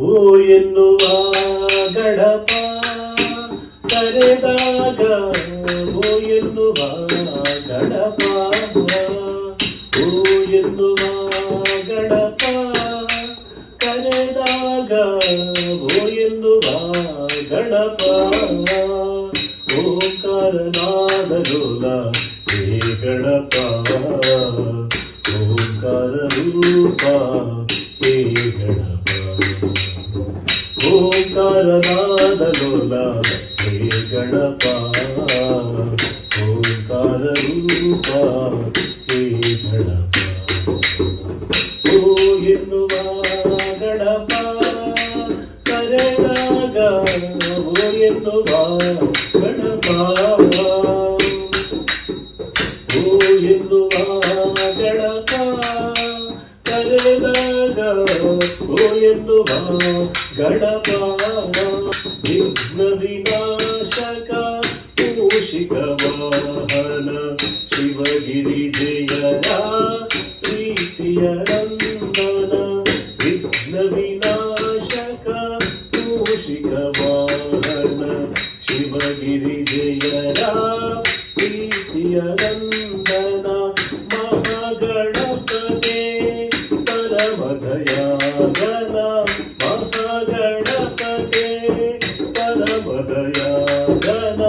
ಓ ಎನ್ನುವ ಗಡಪ ಕರೆದಾಗ ಓ ಎನ್ನುವ ಗಡಪ ಓ ಎನ್ನುವ ಗಡಪ ಕರೆದಾಗ ಓ ಎನ್ನುವ ಗಡಪ ಓಂಕಾರನಾದ ಲೋಲ ಹೇ ಗಣಪ ಓಂಕಾರ ರೂಪ ಓಂಕಾರನಾದ ಲೋಲ ಹೇ ಗಣಪ ಓಂಕಾರ ರೂಪ ಹೇ ಗಣಪ ಓ ಎನ್ನುವ ಗಣಪ ಕರೆದಾಗ ಓ ಎನ್ನುವ కోయల్లువా గడపావా విఘ్న వినాశక మూషికవాహన శివగిరి జయనా ప్రీతియ రందన. విఘ్న వినాశక మూషికవాహన శివగిరి జయనా ప్రీతియ రందన. ಪರಮದಯಾಗನ ಮಹಾಗಣಪನೆ ಪರಮದಯಾಗನ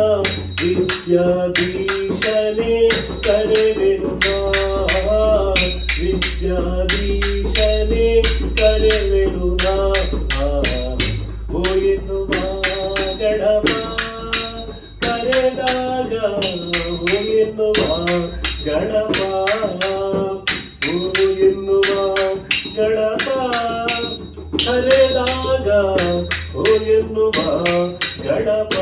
ವಿದ್ಯಾಧೀಶನೇ ಕರೆವೆನು ವಿದ್ಯಾಧೀಶನೇ ಕರೆವೆನು ಓ ಎನ್ನುವ ಗಣಪ ಕರೆದಾಗ ಓ ಎನ್ನುವ ಗಣಪ. ಕರೆದಾಗ ಓ ಎನ್ನುವ ಗಣಪ